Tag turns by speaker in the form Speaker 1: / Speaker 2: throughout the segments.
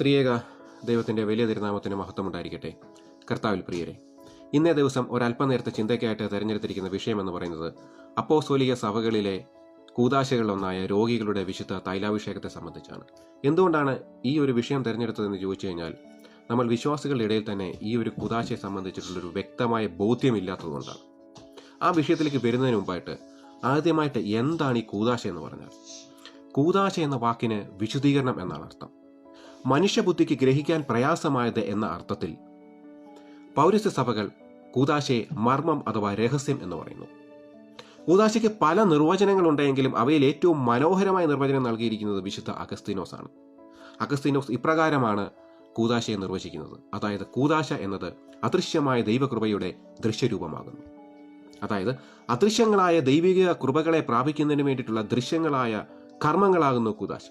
Speaker 1: ത്രിയേക ദൈവത്തിന്റെ വലിയ തിരുനാമത്തിന് മഹത്വം ഉണ്ടായിരിക്കട്ടെ കർത്താവിൽ പ്രിയരെ ഇന്നേ ദിവസം ഒരല്പനേരത്തെ ചിന്തയ്ക്കായിട്ട് തിരഞ്ഞെടുത്തിരിക്കുന്ന വിഷയം എന്ന് പറയുന്നത് അപ്പോസ്തോലിക സഭകളിലെ കൂതാശകളിലൊന്നായ രോഗികളുടെ വിശുദ്ധ തൈലാഭിഷേകത്തെ സംബന്ധിച്ചാണ്. എന്തുകൊണ്ടാണ് ഈ ഒരു വിഷയം തിരഞ്ഞെടുത്തതെന്ന് ചോദിച്ചു കഴിഞ്ഞാൽ നമ്മൾ വിശ്വാസികളുടെ ഇടയിൽ തന്നെ ഈ ഒരു കൂതാശയെ സംബന്ധിച്ചിട്ടുള്ളൊരു വ്യക്തമായ ബോധ്യമില്ലാത്തതുകൊണ്ടാണ്. ആ വിഷയത്തിലേക്ക് വരുന്നതിന് മുമ്പായിട്ട് ആദ്യമായിട്ട് എന്താണ് ഈ കൂതാശ എന്ന് പറഞ്ഞാൽ? കൂതാശ എന്ന വാക്കിന് വിശദീകരണം എന്നാണ് അർത്ഥം. മനുഷ്യബുദ്ധിക്ക് ഗ്രഹിക്കാൻ പ്രയാസമായത് എന്ന അർത്ഥത്തിൽ പൗരസ്യ സഭകൾ കൂതാശയെ മർമ്മം അഥവാ രഹസ്യം എന്ന് പറയുന്നു. കൂതാശയ്ക്ക് പല നിർവചനങ്ങളുണ്ടെങ്കിലും അവയിൽ ഏറ്റവും മനോഹരമായ നിർവചനം നൽകിയിരിക്കുന്നത് വിശുദ്ധ അഗസ്തീനോസ് ആണ് അഗസ്തീനോസ് ഇപ്രകാരമാണ് കൂതാശയെ നിർവചിക്കുന്നത്. അതായത് കൂതാശ എന്നത് അദൃശ്യമായ ദൈവകൃപയുടെ ദൃശ്യരൂപമാകുന്നു. അതായത് അദൃശ്യങ്ങളായ ദൈവിക കൃപകളെ പ്രാപിക്കുന്നതിന് വേണ്ടിയിട്ടുള്ള ദൃശ്യങ്ങളായ കർമ്മങ്ങളാകുന്നു കൂതാശ.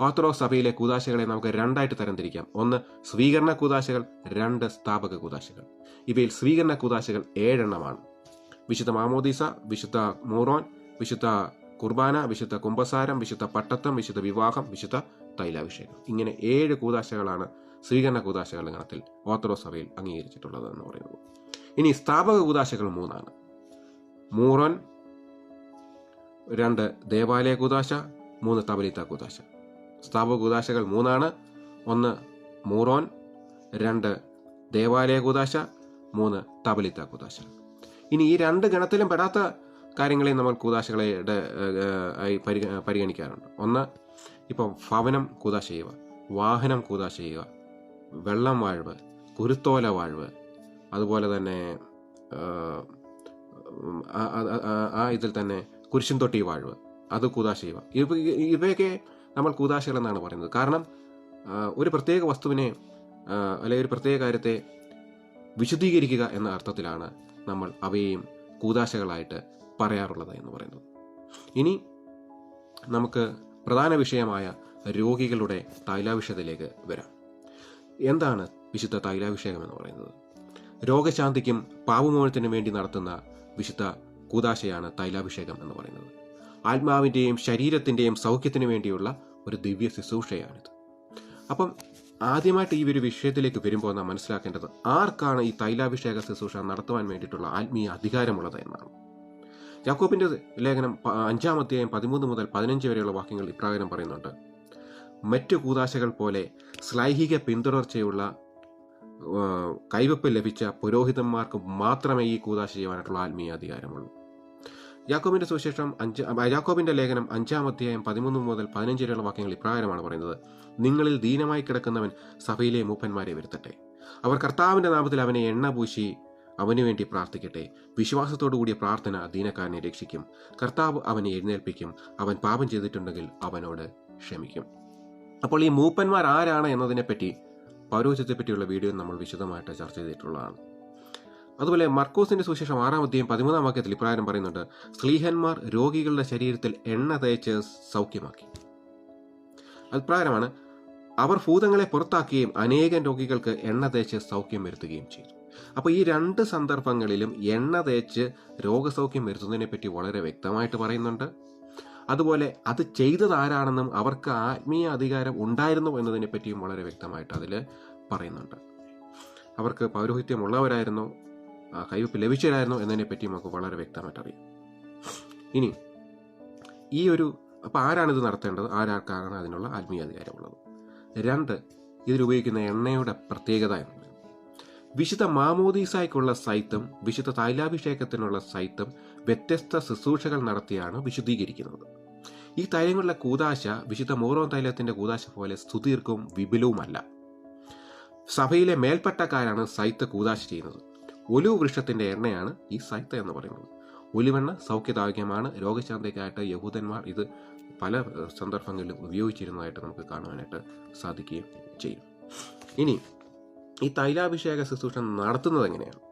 Speaker 1: ഓർത്തഡോക്സ് സഭയിലെ കൂതാശകളെ നമുക്ക് രണ്ടായിട്ട് തരംതിരിക്കാം. ഒന്ന് സ്വീകരണ കൂതാശകൾ രണ്ട് സ്ഥാപക കൂതാശകൾ. ഇവയിൽ സ്വീകരണ കൂതാശകൾ ഏഴെണ്ണമാണ്. വിശുദ്ധ മാമോദീസ വിശുദ്ധ മൂറോൻ വിശുദ്ധ കുർബാന വിശുദ്ധ കുംഭസാരം വിശുദ്ധ പട്ടത്തം വിശുദ്ധ വിവാഹം വിശുദ്ധ തൈലാഭിഷേകം. ഇങ്ങനെ ഏഴ് കൂതാശകളാണ് സ്വീകരണ കൂതാശകളുടെ ഗണത്തിൽ ഓർത്തഡോക്സ് സഭയിൽ അംഗീകരിച്ചിട്ടുള്ളത് എന്ന് പറയുന്നത്. ഇനി സ്ഥാപക കൂതാശകൾ മൂന്നാണ്. മൂറൻ രണ്ട് ദേവാലയ കൂതാശ മൂന്ന് തബലിത്ത കൂതാശ. സ്ഥാപക കൂതാശകൾ മൂന്നാണ്. ഒന്ന് മൂറോൻ രണ്ട് ദേവാലയ കൂതാശ മൂന്ന് തബലിത്ത കൂതാശ. ഇനി ഈ രണ്ട് ഗണത്തിലും പെടാത്ത കാര്യങ്ങളെ നമ്മൾ കൂതാശകളെ ആയി പരിഗ- പരിഗണിക്കാറുണ്ട്. ഒന്ന് ഇപ്പം ഭവനം കൂതാശ ചെയ്യുക വാഹനം കൂതാശ ചെയ്യുക വെള്ളം വാഴ്വ് കുരുത്തോല വാഴ്വ് അതുപോലെ തന്നെ ആ- ഇതിൽ തന്നെ കുരിശും തൊട്ടി വാഴ്വ് അത് കൂതാശ ചെയ്യുക. ഇവയൊക്കെ നമ്മൾ കൂതാശകൾ എന്നാണ് പറയുന്നത്. കാരണം ഒരു പ്രത്യേക വസ്തുവിനെ അല്ലെങ്കിൽ ഒരു പ്രത്യേക കാര്യത്തെ വിശുദ്ധീകരിക്കുക എന്ന അർത്ഥത്തിലാണ് നമ്മൾ അവയെയും കൂതാശകളായിട്ട് പറയാറുള്ളത് എന്ന് പറയുന്നത്. ഇനി നമുക്ക് പ്രധാന വിഷയമായ രോഗികളുടെ തൈലാഭിഷേകത്തിലേക്ക് വരാം. എന്താണ് വിശുദ്ധ തൈലാഭിഷേകം എന്ന് പറയുന്നത്? രോഗശാന്തിക്കും പാപമോചനത്തിനും വേണ്ടി നടത്തുന്ന വിശുദ്ധ കൂതാശയാണ് തൈലാഭിഷേകം എന്ന് പറയുന്നത്. ആത്മാവിന്റെയും ശരീരത്തിന്റെയും സൗഖ്യത്തിനു വേണ്ടിയുള്ള ഒരു ദിവ്യ ശുശ്രൂഷയാണിത്. അപ്പം ആദ്യമായിട്ട് ഈ ഒരു വിഷയത്തിലേക്ക് വരുമ്പോൾ നാം മനസ്സിലാക്കേണ്ടത് ആർക്കാണ് ഈ തൈലാഭിഷേക ശുശ്രൂഷ നടത്തുവാൻ വേണ്ടിയിട്ടുള്ള ആത്മീയ അധികാരമുള്ളത് എന്നാണ്. ജാക്കോബിന്റെ ലേഖനം അഞ്ചാം അധ്യായം പതിമൂന്ന് മുതൽ പതിനഞ്ച് വരെയുള്ള വാക്യങ്ങൾ ഇപ്രകാരം പറയുന്നുണ്ട്. മറ്റു കൂതാശകൾ പോലെ സ്ലൈഹിക പിന്തുടർച്ചയുള്ള കൈവപ്പ് ലഭിച്ച പുരോഹിതന്മാർക്ക് മാത്രമേ ഈ കൂതാശ ചെയ്യുവാനായിട്ടുള്ള ആത്മീയ അധികാരമുള്ളൂ. യാക്കോബിന്റെ സുവിശേഷം അഞ്ച് യാക്കോബിന്റെ ലേഖനം അഞ്ചാം അധ്യായം പതിമൂന്ന് മുതൽ പതിനഞ്ച് വരെയുള്ള വാക്യങ്ങൾ ഇപ്രകാരമാണ് പറയുന്നത്. നിങ്ങളിൽ ദീനമായി കിടക്കുന്നവൻ സഭയിലെ മൂപ്പന്മാരെ വരുത്തട്ടെ. അവർ കർത്താവിന്റെ നാമത്തിൽ അവനെ എണ്ണ പൂശി അവനു വേണ്ടി പ്രാർത്ഥിക്കട്ടെ. വിശ്വാസത്തോടു കൂടിയ പ്രാർത്ഥന ദീനക്കാരനെ രക്ഷിക്കും. കർത്താവ് അവനെ എഴുന്നേൽപ്പിക്കും. അവൻ പാപം ചെയ്തിട്ടുണ്ടെങ്കിൽ അവനോട് ക്ഷമിക്കും. അപ്പോൾ ഈ മൂപ്പന്മാർ ആരാണ് എന്നതിനെപ്പറ്റി പൗരോഹിത്യത്തെ പറ്റിയുള്ള വീഡിയോ നമ്മൾ വിശദമായിട്ട് ചർച്ച ചെയ്തിട്ടുള്ളതാണ്. അതുപോലെ മർക്കോസിന്റെ സുവിശേഷം ആറാം അധ്യായം പതിമൂന്നാം വാക്യത്തിൽ ഇപ്രകാരം പറയുന്നുണ്ട് സ്ലീഹന്മാർ രോഗികളുടെ ശരീരത്തിൽ എണ്ണ തേച്ച് സൗഖ്യമാക്കി. അഭിപ്രായമാണ് അവർ ഭൂതങ്ങളെ പുറത്താക്കുകയും അനേകം രോഗികൾക്ക് എണ്ണ തേച്ച് സൗഖ്യം വരുത്തുകയും ചെയ്തു. അപ്പോൾ ഈ രണ്ട് സന്ദർഭങ്ങളിലും എണ്ണ തേച്ച് രോഗസൗഖ്യം വരുത്തുന്നതിനെ പറ്റി വളരെ വ്യക്തമായിട്ട് പറയുന്നുണ്ട്. അതുപോലെ അത് ചെയ്തത് ആരാണെന്നും അവർക്ക് ആത്മീയ അധികാരം ഉണ്ടായിരുന്നു എന്നതിനെ പറ്റിയും വളരെ വ്യക്തമായിട്ട് അതിൽ പറയുന്നുണ്ട്. അവർക്ക് പൗരോഹിത്യമുള്ളവരായിരുന്നു കൈവപ്പ് ലഭിച്ചവരായിരുന്നു എന്നതിനെ പറ്റിയും നമുക്ക് വളരെ വ്യക്തമായിട്ട് അറിയാം. ഇനി ഈ ഒരു അപ്പോൾ ആരാണിത് നടത്തേണ്ടത്? ആരാർക്കാണ് അതിനുള്ള ആത്മീയ അധികാരമുള്ളത്? രണ്ട് ഇതിലുപയോഗിക്കുന്ന എണ്ണയുടെ പ്രത്യേകത എന്ന് പറയുന്നത് വിശുദ്ധ മാമോദീസായ്ക്കുള്ള സൈത്തം വിശുദ്ധ തൈലാഭിഷേകത്തിനുള്ള സൈത്തം വ്യത്യസ്ത ശുശ്രൂഷകൾ നടത്തിയാണ് വിശുദ്ധീകരിക്കുന്നത്. ഈ തൈലങ്ങളുടെ കൂതാശ വിശുദ്ധ മോറോൻ തൈലത്തിന്റെ കൂതാശ പോലെ സ്തുതീർക്കവും വിപുലവുമല്ല. സഭയിലെ മേൽപ്പട്ടക്കാരാണ് സൈത്ത് കൂതാശ ചെയ്യുന്നത്. ഒലിവ് വൃക്ഷത്തിന്റെ എണ്ണയാണ് ഈ സൈത്ത എന്ന് പറയുന്നത്. ഒലിവെണ്ണ സൗഖ്യദായകമാണ് രോഗശാന്തിക്കായിട്ട് യഹൂദന്മാർ ഇത് പല സന്ദർഭങ്ങളിലും ഉപയോഗിച്ചിരുന്നതായിട്ട് നമുക്ക് കാണുവാനായിട്ട് സാധിക്കുകയും ചെയ്യും. ഇനി ഈ തൈലാഭിഷേക ശുശ്രൂഷ നടത്തുന്നത് എങ്ങനെയാണ്?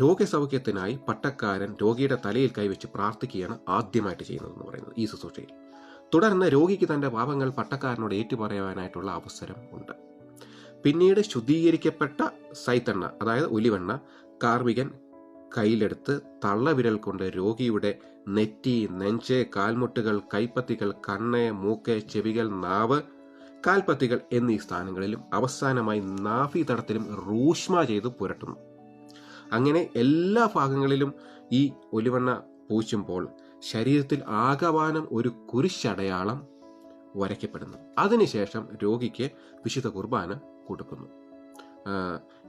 Speaker 1: രോഗസൗഖ്യത്തിനായി പട്ടക്കാരൻ രോഗിയുടെ തലയിൽ കൈവച്ച് പ്രാർത്ഥിക്കുകയാണ് ആദ്യമായിട്ട് ചെയ്യുന്നതെന്ന് പറയുന്നത് ഈ ശുശ്രൂഷയിൽ. തുടർന്ന് രോഗിക്ക് തന്റെ പാപങ്ങൾ പട്ടക്കാരനോട് ഏറ്റുപറയാനായിട്ടുള്ള അവസരം ഉണ്ട്. പിന്നീട് ശുദ്ധീകരിക്കപ്പെട്ട സൈത്തെണ്ണ അതായത് ഒലിവെണ്ണ കാർമികൻ കയ്യിലെടുത്ത് തള്ളവിരൽ കൊണ്ട് രോഗിയുടെ നെറ്റി നെഞ്ച് കാൽമുട്ടുകൾ കൈപ്പത്തികൾ കണ്ണ് മൂക്ക് ചെവികൾ നാവ് കാൽപ്പത്തികൾ എന്നീ സ്ഥാനങ്ങളിലും അവസാനമായി നാഫി തടത്തിലും റൂഷ്മ ചെയ്ത് പുരട്ടുന്നു. അങ്ങനെ എല്ലാ ഭാഗങ്ങളിലും ഈ ഒലിവെണ്ണ പൂശുമ്പോൾ ശരീരത്തിൽ ആകവാനം ഒരു കുരിശടയാളം വരയ്ക്കപ്പെടുന്നു. അതിനുശേഷം രോഗിക്ക് വിശുദ്ധ കുർബാന കൊടുക്കുന്നു.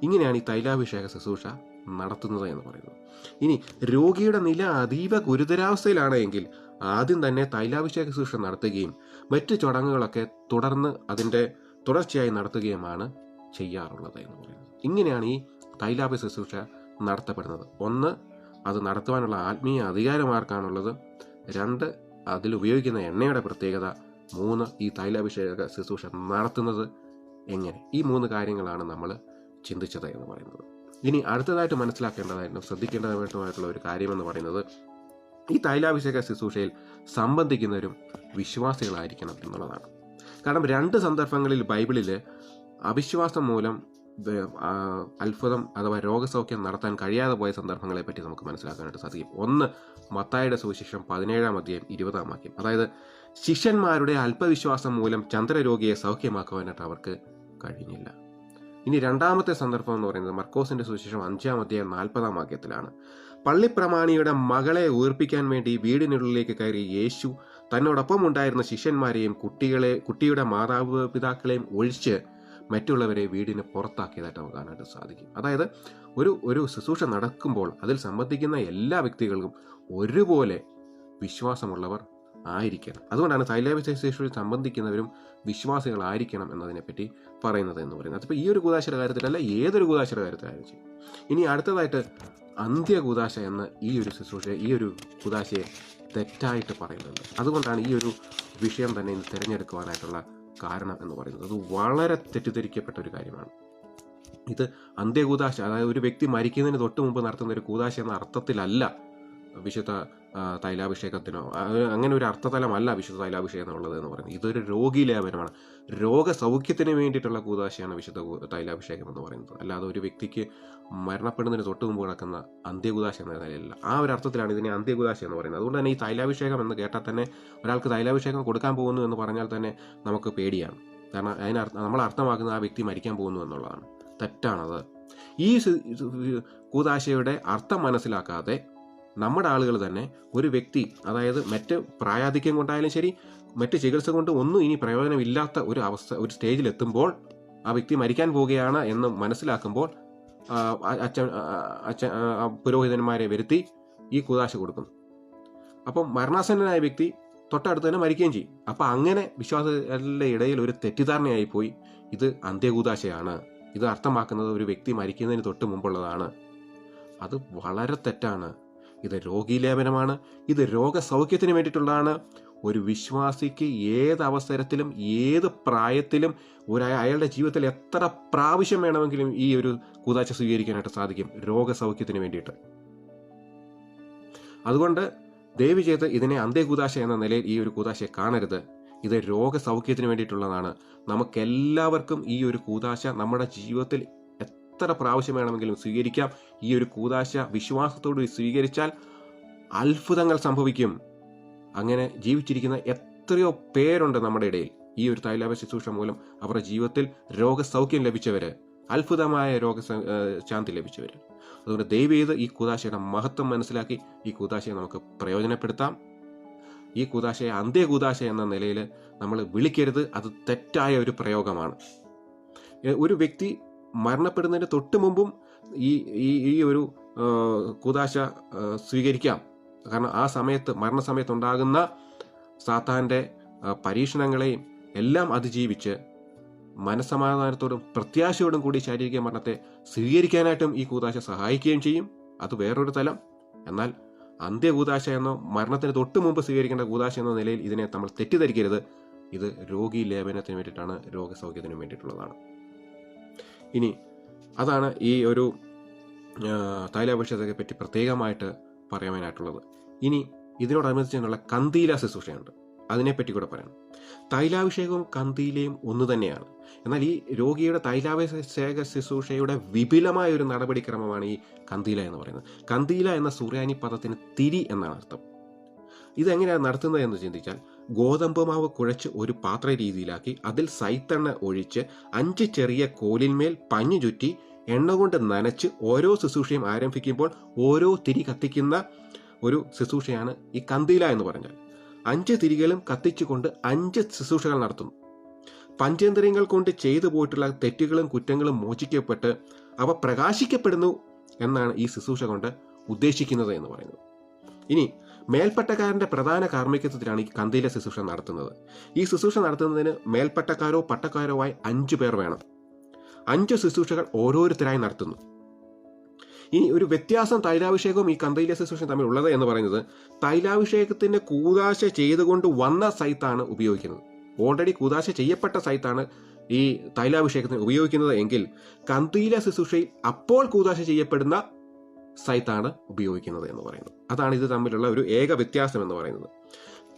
Speaker 1: ഇങ്ങനെയാണ് ഈ തൈലാഭിഷേക ശുശ്രൂഷ നടത്തുന്നത് എന്ന് പറയുന്നത്. ഇനി രോഗിയുടെ നില അതീവ ഗുരുതരാവസ്ഥയിലാണ് എങ്കിൽ ആദ്യം തന്നെ തൈലാഭിഷേക ശുശ്രൂഷ നടത്തുകയും മറ്റു ചടങ്ങുകളൊക്കെ തുടർന്ന് അതിന്റെ തുടർച്ചയായി നടത്തുകയുമാണ് ചെയ്യാറുള്ളത് എന്ന് പറയുന്നത്. ഇങ്ങനെയാണ് ഈ തൈലാഭ ശുശ്രൂഷ നടത്തപ്പെടുന്നത്. ഒന്ന് അത് നടത്തുവാനുള്ള ആത്മീയ അധികാരം ആർക്കാണുള്ളത് രണ്ട് അതിൽ ഉപയോഗിക്കുന്ന എണ്ണയുടെ പ്രത്യേകത. മൂന്ന് ഈ തൈലാഭിഷേക ശുശ്രൂഷ നടത്തുന്നത്. എങ്ങനെ? ഈ മൂന്ന് കാര്യങ്ങളാണ് നമ്മൾ ചിന്തിച്ചത് എന്ന് പറയുന്നത്. ഇനി അടുത്തതായിട്ട് മനസ്സിലാക്കേണ്ടതായിട്ടും ശ്രദ്ധിക്കേണ്ടതായിട്ടുമായിട്ടുള്ള ഒരു കാര്യമെന്ന് പറയുന്നത് ഈ തൈലാഭിഷേക ശുശ്രൂഷയിൽ സംബന്ധിക്കുന്നവരും വിശ്വാസികളായിരിക്കണം എന്നുള്ളതാണ്. കാരണം രണ്ട് സന്ദർഭങ്ങളിൽ ബൈബിളിൽ അവിശ്വാസം മൂലം അത്ഭുതം അഥവാ രോഗസൗഖ്യം നടത്താൻ കഴിയാതെ പോയ സന്ദർഭങ്ങളെ പറ്റി നമുക്ക് മനസ്സിലാക്കാനായിട്ട് സാധിക്കും. ഒന്ന് മത്തായുടെ സുവിശേഷം പതിനേഴാം അധ്യായം ഇരുപതാം വാക്യം. അതായത് ശിഷ്യന്മാരുടെ അല്പവിശ്വാസം മൂലം ചന്ദ്രരോഗിയെ സൗഖ്യമാക്കുവാനായിട്ട് അവർക്ക് കഴിഞ്ഞില്ല. ഇനി രണ്ടാമത്തെ സന്ദർഭം എന്ന് പറയുന്നത് മർക്കോസിന്റെ സുവിശേഷം അഞ്ചാം അധ്യായം നാൽപ്പതാം വാക്യത്തിലാണ്. പള്ളിപ്രമാണിയുടെ മകളെ ഉയർപ്പിക്കാൻ വേണ്ടി വീടിനുള്ളിലേക്ക് കയറി യേശു തന്നോടൊപ്പം ഉണ്ടായിരുന്ന ശിഷ്യന്മാരെയും കുട്ടികളെ കുട്ടിയുടെ മാതാപിതാക്കളെയും ഒഴിച്ച് മറ്റുള്ളവരെ വീടിന് പുറത്താക്കിയതായിട്ട് നമുക്ക് കാണാനായിട്ട് സാധിക്കും. അതായത് ഒരു ഒരു ശുശ്രൂഷ നടക്കുമ്പോൾ അതിൽ സംബന്ധിക്കുന്ന എല്ലാ വ്യക്തികൾക്കും ഒരുപോലെ വിശ്വാസമുള്ളവർ ആയിരിക്കണം. അതുകൊണ്ടാണ് തൈലാഭിഷേകശേഷിയിൽ സംബന്ധിക്കുന്നവരും വിശ്വാസികളായിരിക്കണം എന്നതിനെപ്പറ്റി പറയുന്നത് എന്ന് പറയുന്നത്. അതിപ്പോൾ ഈ ഒരു കൂതാശയുടെ കാര്യത്തിലല്ല ഏതൊരു കൂതാശയുടെ കാര്യത്തിലായാലും ചെയ്യും ഇനി അടുത്തതായിട്ട് അന്ത്യകൂതാശ എന്ന ഈ ഒരു ശുശ്രൂഷ ഈ ഒരു കൂതാശയെ തെറ്റായിട്ട് പറയുന്നുണ്ട്. അതുകൊണ്ടാണ് ഈ ഒരു വിഷയം തന്നെ ഇന്ന് തിരഞ്ഞെടുക്കുവാനായിട്ടുള്ള കാരണം എന്ന് പറയുന്നത്. അത് വളരെ തെറ്റിദ്ധരിക്കപ്പെട്ട ഒരു കാര്യമാണ്. ഇത് അന്ത്യകൂതാശ അതായത് ഒരു വ്യക്തി മരിക്കുന്നതിന് തൊട്ട് മുമ്പ് നടത്തുന്ന ഒരു കൂതാശ എന്ന അർത്ഥത്തിലല്ല വിശുദ്ധ തൈലാഭിഷേകത്തിനോ അങ്ങനെ ഒരു അർത്ഥതലമല്ല വിശുദ്ധ തൈലാഭിഷേകം എന്നുള്ളത് എന്ന് പറയുന്നത്. ഇതൊരു രോഗി ലേപനമാണ് രോഗസൗഖ്യത്തിന് വേണ്ടിയിട്ടുള്ള കൂതാശയാണ് വിശുദ്ധ തൈലാഭിഷേകം എന്ന് പറയുന്നത്. അല്ലാതെ ഒരു വ്യക്തിക്ക് മരണപ്പെടുന്നതിന് തൊട്ട് മുമ്പ് കിടക്കുന്ന അന്ത്യകുദാശ എന്ന നിലയിലല്ല. ആ ഒരു അർത്ഥത്തിലാണ് ഇതിനെ അന്ത്യകുദാശ എന്ന് പറയുന്നത്. അതുകൊണ്ട് തന്നെ ഈ തൈലാഭിഷേകം എന്ന് കേട്ടാൽ തന്നെ ഒരാൾക്ക് തൈലാഭിഷേകം കൊടുക്കാൻ പോകുന്നു എന്ന് പറഞ്ഞാൽ തന്നെ നമുക്ക് പേടിയാണ്. കാരണം അതിനർത്ഥം നമ്മൾ അർത്ഥമാക്കുന്നത് ആ വ്യക്തി മരിക്കാൻ പോകുന്നു എന്നുള്ളതാണ്. തെറ്റാണത്. ഈ കൂതാശയുടെ അർത്ഥം മനസ്സിലാക്കാതെ നമ്മുടെ ആളുകൾ തന്നെ ഒരു വ്യക്തി അതായത് മറ്റ് പ്രായാധിക്യം കൊണ്ടായാലും ശരി മറ്റ് ചികിത്സ കൊണ്ട് ഒന്നും ഇനി പ്രയോജനമില്ലാത്ത ഒരു അവസ്ഥ ഒരു സ്റ്റേജിലെത്തുമ്പോൾ ആ വ്യക്തി മരിക്കാൻ പോവുകയാണ് എന്ന് മനസ്സിലാക്കുമ്പോൾ അച്ഛൻ അച്ഛൻ പുരോഹിതന്മാരെ വരുത്തി ഈ കുതാശ കൊടുക്കുന്നു. അപ്പം മരണാസന്നനായ വ്യക്തി തൊട്ടടുത്ത് തന്നെ മരിക്കുകയും ചെയ്യും. അപ്പം അങ്ങനെ വിശ്വാസികളുടെ ഇടയിൽ ഒരു തെറ്റിദ്ധാരണയായി പോയി. ഇത് അന്ത്യകൂതാശയാണ് ഇത് അർത്ഥമാക്കുന്നത് ഒരു വ്യക്തി മരിക്കുന്നതിന് തൊട്ട് മുമ്പുള്ളതാണ്. അത് വളരെ തെറ്റാണ്. ഇത് രോഗീലേപനമാണ് ഇത് രോഗസൗഖ്യത്തിന് വേണ്ടിയിട്ടുള്ളതാണ്. ഒരു വിശ്വാസിക്ക് ഏത് അവസരത്തിലും ഏത് പ്രായത്തിലും ഒരു അയാളുടെ ജീവിതത്തിൽ എത്ര പ്രാവശ്യം വേണമെങ്കിലും ഈ ഒരു കൂതാശ സ്വീകരിക്കാനായിട്ട് സാധിക്കും രോഗസൗഖ്യത്തിന് വേണ്ടിയിട്ട്. അതുകൊണ്ട് ദയവ് ചെയ്ത് ഇതിനെ അന്ത്യകൂതാശ എന്ന നിലയിൽ ഈ ഒരു കൂതാശയെ കാണരുത്. ഇത് രോഗസൗഖ്യത്തിന് വേണ്ടിയിട്ടുള്ളതാണ്. നമുക്കെല്ലാവർക്കും ഈ ഒരു കൂതാശ നമ്മുടെ ജീവിതത്തിൽ എത്ര പ്രാവശ്യം വേണമെങ്കിലും സ്വീകരിക്കാം. ഈ ഒരു കൂതാശ വിശ്വാസത്തോട് സ്വീകരിച്ചാൽ അത്ഭുതങ്ങൾ സംഭവിക്കും. അങ്ങനെ ജീവിച്ചിരിക്കുന്ന എത്രയോ പേരുണ്ട് നമ്മുടെ ഇടയിൽ. ഈ ഒരു തൈലാപ ശുശ്രൂഷ മൂലം അവരുടെ ജീവിതത്തിൽ രോഗസൗഖ്യം ലഭിച്ചവര് അത്ഭുതമായ രോഗ ശാന്തി ലഭിച്ചവര്. അതുകൊണ്ട് ദൈവീത് ഈ കൂതാശയുടെ മഹത്വം മനസ്സിലാക്കി ഈ കൂതാശയെ നമുക്ക് പ്രയോജനപ്പെടുത്താം. ഈ കൂതാശയെ അന്ത്യകൂതാശ എന്ന നിലയിൽ നമ്മൾ വിളിക്കരുത്. അത് തെറ്റായ ഒരു പ്രയോഗമാണ്. ഒരു വ്യക്തി മരണപ്പെടുന്നതിന് തൊട്ട് മുമ്പും ഈ ഈ ഈ ഒരു കുതാശ സ്വീകരിക്കാം. കാരണം ആ സമയത്ത് മരണസമയത്ത് ഉണ്ടാകുന്ന സാത്താന്റെ പരീക്ഷണങ്ങളെയും എല്ലാം അതിജീവിച്ച് മനസ്സമാധാനത്തോടും പ്രത്യാശയോടും കൂടി ശാരീരിക മരണത്തെ സ്വീകരിക്കാനായിട്ടും ഈ കൂതാശ സഹായിക്കുകയും ചെയ്യും. അത് വേറൊരു തലം. എന്നാൽ അന്ത്യകൂതാശ എന്നോ മരണത്തിന് തൊട്ട് മുമ്പ് സ്വീകരിക്കേണ്ട കൂതാശ എന്ന നിലയിൽ ഇതിനെ നമ്മൾ തെറ്റിദ്ധരിക്കരുത്. ഇത് രോഗി ലേപനത്തിന് വേണ്ടിയിട്ടാണ് രോഗസൗഖ്യത്തിന് വേണ്ടിയിട്ടുള്ളതാണ്. ഇനി അതാണ് ഈ ഒരു തൈലാഭിഷേകത്തെ പറ്റി പ്രത്യേകമായിട്ട് പറയാനായിട്ടുള്ളത്. ഇനി ഇതിനോടനുബന്ധിച്ച് തന്നെയുള്ള കന്തീല ശുശ്രൂഷയുണ്ട്. അതിനെപ്പറ്റി കൂടെ പറയണം. തൈലാഭിഷേകവും കന്തിയിലെയും ഒന്ന് തന്നെയാണ്. എന്നാൽ ഈ രോഗിയുടെ തൈലാഭിഷേക ശുശ്രൂഷയുടെ വിപുലമായ ഒരു നടപടിക്രമമാണ് ഈ കന്തീല എന്ന് പറയുന്നത്. കന്തീല എന്ന സൂര്യാനി പദത്തിന് തിരി എന്നാണ് അർത്ഥം. ഇതെങ്ങനെയാണ് നടത്തുന്നത് എന്ന് ചിന്തിച്ചാൽ ഗോതമ്പ് മാവ് കുഴച്ച് ഒരു പാത്ര രീതിയിലാക്കി അതിൽ സൈത്തെണ്ണ ഒഴിച്ച് അഞ്ച് ചെറിയ കോലിന്മേൽ പഞ്ഞു ചുറ്റി എണ്ണ കൊണ്ട് നനച്ച് ഓരോ ശുശ്രൂഷയും ആരംഭിക്കുമ്പോൾ ഓരോ തിരി കത്തിക്കുന്ന ഒരു ശുശ്രൂഷയാണ് ഈ കന്തീല എന്ന് പറഞ്ഞാൽ. അഞ്ച് തിരികളും കത്തിച്ചുകൊണ്ട് അഞ്ച് ശുശ്രൂഷകൾ നടത്തുന്നു. പഞ്ചേന്ദ്രിയങ്ങൾ കൊണ്ട് ചെയ്തു പോയിട്ടുള്ള തെറ്റുകളും കുറ്റങ്ങളും മോചിക്കപ്പെട്ട് അവ പ്രകാശിക്കപ്പെടുന്നു എന്നാണ് ഈ ശുശ്രൂഷ കൊണ്ട് ഉദ്ദേശിക്കുന്നത് എന്ന് പറയുന്നത്. ഇനി മേൽപ്പട്ടക്കാരന്റെ പ്രധാന കാർമ്മികത്വത്തിലാണ് ഈ കന്തിയിലെ ശുശ്രൂഷ നടത്തുന്നത്. ഈ ശുശ്രൂഷ നടത്തുന്നതിന് മേൽപ്പട്ടക്കാരോ പട്ടക്കാരോ ആയി അഞ്ചു പേർ വേണം. അഞ്ച് ശുശ്രൂഷകൾ ഓരോരുത്തരായി നടത്തുന്നു. ഇനി ഒരു വ്യത്യാസം തൈലാഭിഷേകവും ഈ കന്തയിലെ ശുശ്രൂഷയും തമ്മിൽ ഉള്ളത് എന്ന് പറയുന്നത് തൈലാഭിഷേകത്തിന്റെ കൂതാശ ചെയ്തുകൊണ്ട് വന്ന സൈത്താണ് ഉപയോഗിക്കുന്നത്. ഓൾറെഡി കൂതാശ ചെയ്യപ്പെട്ട സൈത്താണ് ഈ തൈലാഭിഷേകത്തിന് ഉപയോഗിക്കുന്നത് എങ്കിൽ കന്തീല ശുശ്രൂഷയിൽ അപ്പോൾ കൂതാശ ചെയ്യപ്പെടുന്ന സൈത്താണ് ഉപയോഗിക്കുന്നത് എന്ന് പറയുന്നത്. അതാണ് ഇത് തമ്മിലുള്ള ഒരു ഏക വ്യത്യാസം എന്ന് പറയുന്നത്.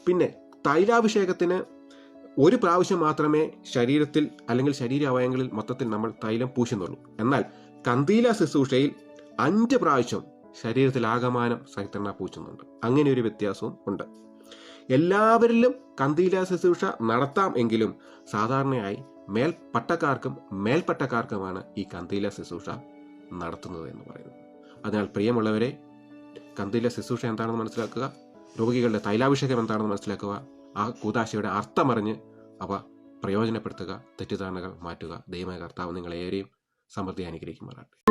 Speaker 1: പിന്നെ തൈലാഭിഷേകത്തിന് ഒരു പ്രാവശ്യം മാത്രമേ ശരീരത്തിൽ അല്ലെങ്കിൽ ശരീര അവയവങ്ങളിൽ മൊത്തത്തിൽ നമ്മൾ തൈലം പൂശുന്നുള്ളൂ. എന്നാൽ കന്തീല ശുശ്രൂഷയിൽ അഞ്ച് പ്രാവശ്യം ശരീരത്തിൽ ആകമാനം സൈത്തണ്ണ പൂച്ചുന്നുണ്ട് അങ്ങനെ ഒരു വ്യത്യാസവും ഉണ്ട്. എല്ലാവരിലും കന്തീല ശുശ്രൂഷ നടത്താം എങ്കിലും സാധാരണയായി മേൽപ്പട്ടക്കാർക്കും മേൽപ്പട്ടക്കാർക്കുമാണ് ഈ കന്തീല ശുശ്രൂഷ നടത്തുന്നത് എന്ന് പറയുന്നത്. അതിനാൽ പ്രിയമുള്ളവരെ കന്തിയിലെ ശുശ്രൂഷ എന്താണെന്ന് മനസ്സിലാക്കുക രോഗികളുടെ തൈലാഭിഷേകം എന്താണെന്ന് മനസ്സിലാക്കുക ആ കൂതാശയുടെ അർത്ഥമറിഞ്ഞ് അവ പ്രയോജനപ്പെടുത്തുക തെറ്റിദ്ധാരണകൾ മാറ്റുക ദൈവമായ കർത്താവ് നിങ്ങളെ ഏവരെയും സമൃദ്ധി അനുഗ്രഹിക്കുമാറാട്ടെ